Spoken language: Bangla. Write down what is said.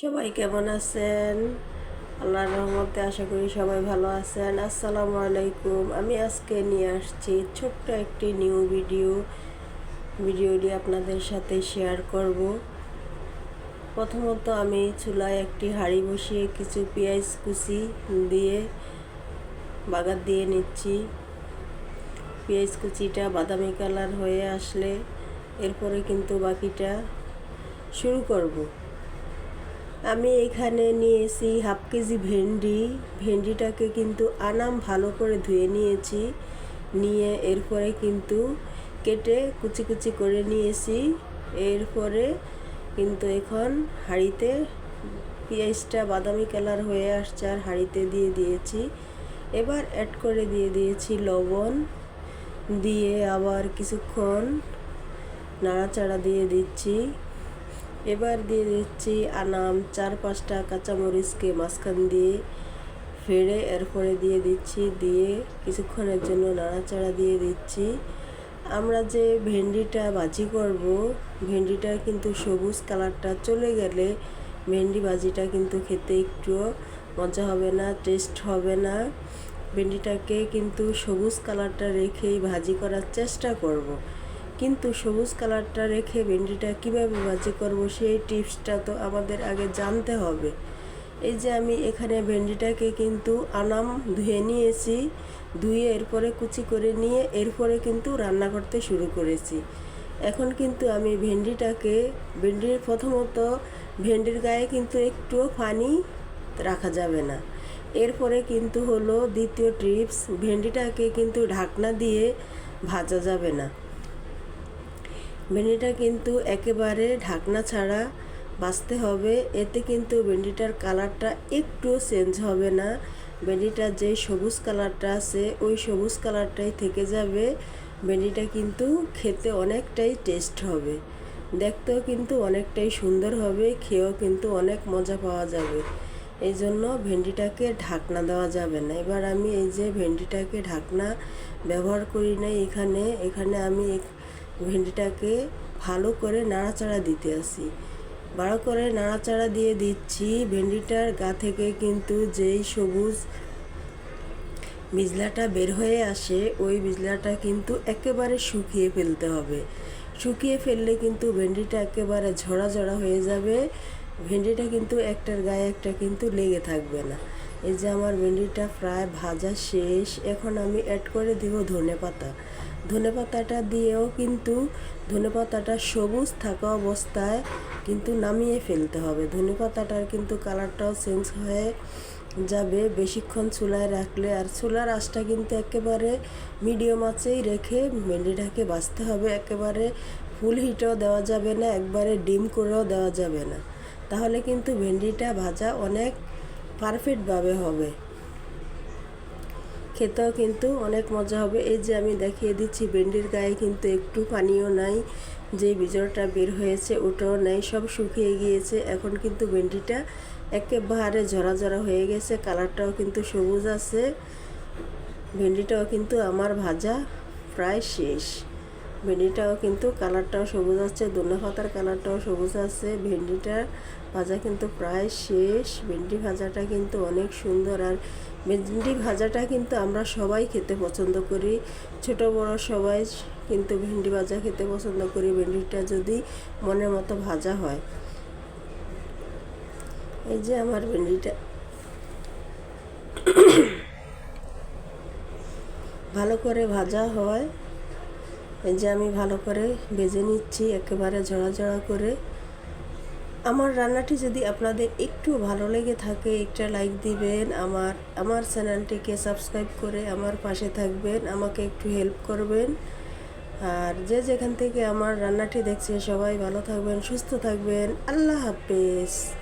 সবাই কেমন আছেন? আল্লাহর রহমতে আশা করি সবাই ভালো আছেন। আসসালামু আলাইকুম। আমি আজকে নিয়ে আসছি ছোট্ট একটি নিউ ভিডিও ভিডিওটি আপনাদের সাথে শেয়ার করব। প্রথমত আমি চুলায় একটি হাঁড়ি বসিয়ে কিছু পেঁয়াজ কুচি দিয়ে বাগার দিয়ে নিচ্ছি। পেঁয়াজ কুচিটা বাদামি কালার হয়ে আসলে এরপরে কিন্তু বাকিটা শুরু করব। আমি এখানে নিয়েছি হাফ কেজি ভেন্ডি। ভেন্ডিটাকে কিন্তু আনাম ভালো করে ধুয়ে নিয়েছি। নিয়ে এরপরে কিন্তু কেটে কুচি কুচি করে নিয়েছি। এরপরে কিন্তু এখন হাঁড়িতে পেঁয়াজটা, বাদামি কালার হয়ে আসছে আর হাঁড়িতে দিয়ে দিয়েছি। এবার অ্যাড করে দিয়ে দিয়েছি লবণ। দিয়ে আবার কিছুক্ষণ নাড়াচাড়া দিয়ে দিচ্ছি। এবার দিয়ে দিচ্ছি আনাম, চার পাঁচটা কাঁচামরিচকে মাঝখান দিয়ে ফেড়ে এরপরে দিয়ে দিচ্ছি, দিয়ে কিছুক্ষণের জন্য নাড়াচাড়া দিয়ে দিচ্ছি আমরা যে ভেন্ডিটা ভাজি করব, ভেন্ডিটার কিন্তু সবুজ কালারটা চলে গেলে ভেন্ডি ভাজিটা কিন্তু খেতে একটু মজা হবে না, টেস্ট হবে না ভেন্ডিটাকে কিন্তু সবুজ কালারটা রেখেই ভাজি করার চেষ্টা করব। কিন্তু সবুজ কালারটা রেখে ভেন্ডিটা কীভাবে ভাজি করব সেই টিপসটা তো আমাদের আগে জানতে হবে। এই যে আমি এখানে ভেন্ডিটাকে কিন্তু আনাম ধুয়ে নিয়েছি, ধুয়ে এরপরে কুচি করে নিয়ে এরপরে কিন্তু রান্না করতে শুরু করেছি। এখন কিন্তু আমি ভেন্ডিটাকে, ভেন্ডির প্রথমত ভেন্ডির গায়ে কিন্তু একটুও পানি রাখা যাবে না। এরপরে কিন্তু হলো দ্বিতীয় টিপস, ভেন্ডিটাকে কিন্তু ঢাকনা দিয়ে ভাজা যাবে না। ভেন্ডিটা কিন্তু একেবারে ঢাকনা ছাড়া বাঁচতে হবে। এতে কিন্তু ভেন্ডিটার কালারটা একটু চেঞ্জ হবে না। ভেন্ডিটার যে সবুজ কালারটা আছে, ওই সবুজ কালারটাই থেকে যাবে। ভেন্ডিটা কিন্তু খেতে অনেকটাই টেস্ট হবে। দেখতেও কিন্তু অনেকটাই সুন্দর হবে, খেয়েও কিন্তু অনেক মজা পাওয়া যাবে। এই জন্য ভেন্ডিটাকে ঢাকনা দেওয়া যাবে না। এবার আমি এই যে ভেন্ডিটাকে ঢাকনা ব্যবহার করি না এখানে এখানে আমি ভেন্ডিটাকে ভালো করে নাড়াচাড়া দিতে আসি। ভালো করে নাড়াচাড়া দিয়ে দিচ্ছি। ভেন্ডিটার গা থেকে কিন্তু যেই সবুজ বিজলাটা বের হয়ে আসে, ওই বিজলাটা কিন্তু একেবারে শুকিয়ে ফেলতে হবে। শুকিয়ে ফেললে কিন্তু ভেন্ডিটা একেবারে ঝরা ঝরা হয়ে যাবে। ভেন্ডিটা কিন্তু একটার গায়ে একটা কিন্তু লেগে থাকবে না। এই যে আমার ভেন্ডিটা প্রায় ভাজা শেষ, এখন আমি অ্যাড করে দিব ধনে পাতা। ধনে পাতাটা দিয়েও কিন্তু ধনে পাতাটা সবুজ থাকা অবস্থায় কিন্তু নামিয়ে ফেলতে হবে। ধনে পাতাটার কিন্তু কালারটাও চেঞ্জ হয়ে যাবে বেশিক্ষণ চুলায় রাখলে। আর চুলার আঁচটা কিন্তু একেবারে মিডিয়াম আঁচেই রেখে ভেন্ডিটাকে বাঁচতে হবে। একেবারে ফুল হিটও দেওয়া যাবে না, একবারে ডিম করেও দেওয়া যাবে না। তাহলে কিন্তু ভেন্ডিটা ভাজা অনেক পারফেক্টভাবে হবে। খেতেও কিন্তু অনেক মজা হবে। এই যে আমি দেখিয়ে দিচ্ছি, ভেন্ডির গায়ে কিন্তু একটু পানিও নাই যে বিজলটা বের হয়েছে ওটাও নাই, সব শুকিয়ে গিয়েছে। এখন কিন্তু ভেন্ডিটা একেবারে ঝরা ঝরা হয়ে গেছে, কালারটাও কিন্তু সবুজ আছে, ভেন্ডিটাও কিন্তু আমার ভাজা প্রায় শেষ। ভেন্ডিটাও কিন্তু কালারটাও সবুজ আছে দোনা পাতার কালারটাও সবুজ আছে ভেন্ডিটা ভাজা কিন্তু প্রায় শেষ। ভেন্ডি ভাজাটা কিন্তু অনেক সুন্দর। আর ভেন্ডি ভাজাটা কিন্তু আমরা সবাই খেতে পছন্দ করি। ছোট, বড় সবাই কিন্তু ভেন্ডি ভাজা খেতে পছন্দ করি। ভেন্ডিটা যদি মনের মতো ভাজা হয়। এই যে আমার ভেন্ডিটা। ভালো করে ভাজা হয়। এই যে আমি ভালো করে ভেজে নিচ্ছি, একেবারে ঝরা ঝরা করে। আমার রান্নাটি যদি আপনাদের একটু ভালো লেগে থাকে, একটা লাইক দিবেন, আমার আমার চ্যানেলটিকে সাবস্ক্রাইব করে আমার পাশে থাকবেন, আমাকে একটু হেল্প করবেন। আর যে যেখান থেকে আমার রান্নাটি দেখছে সবাই ভালো থাকবেন, সুস্থ থাকবেন। আল্লাহ হাফেজ।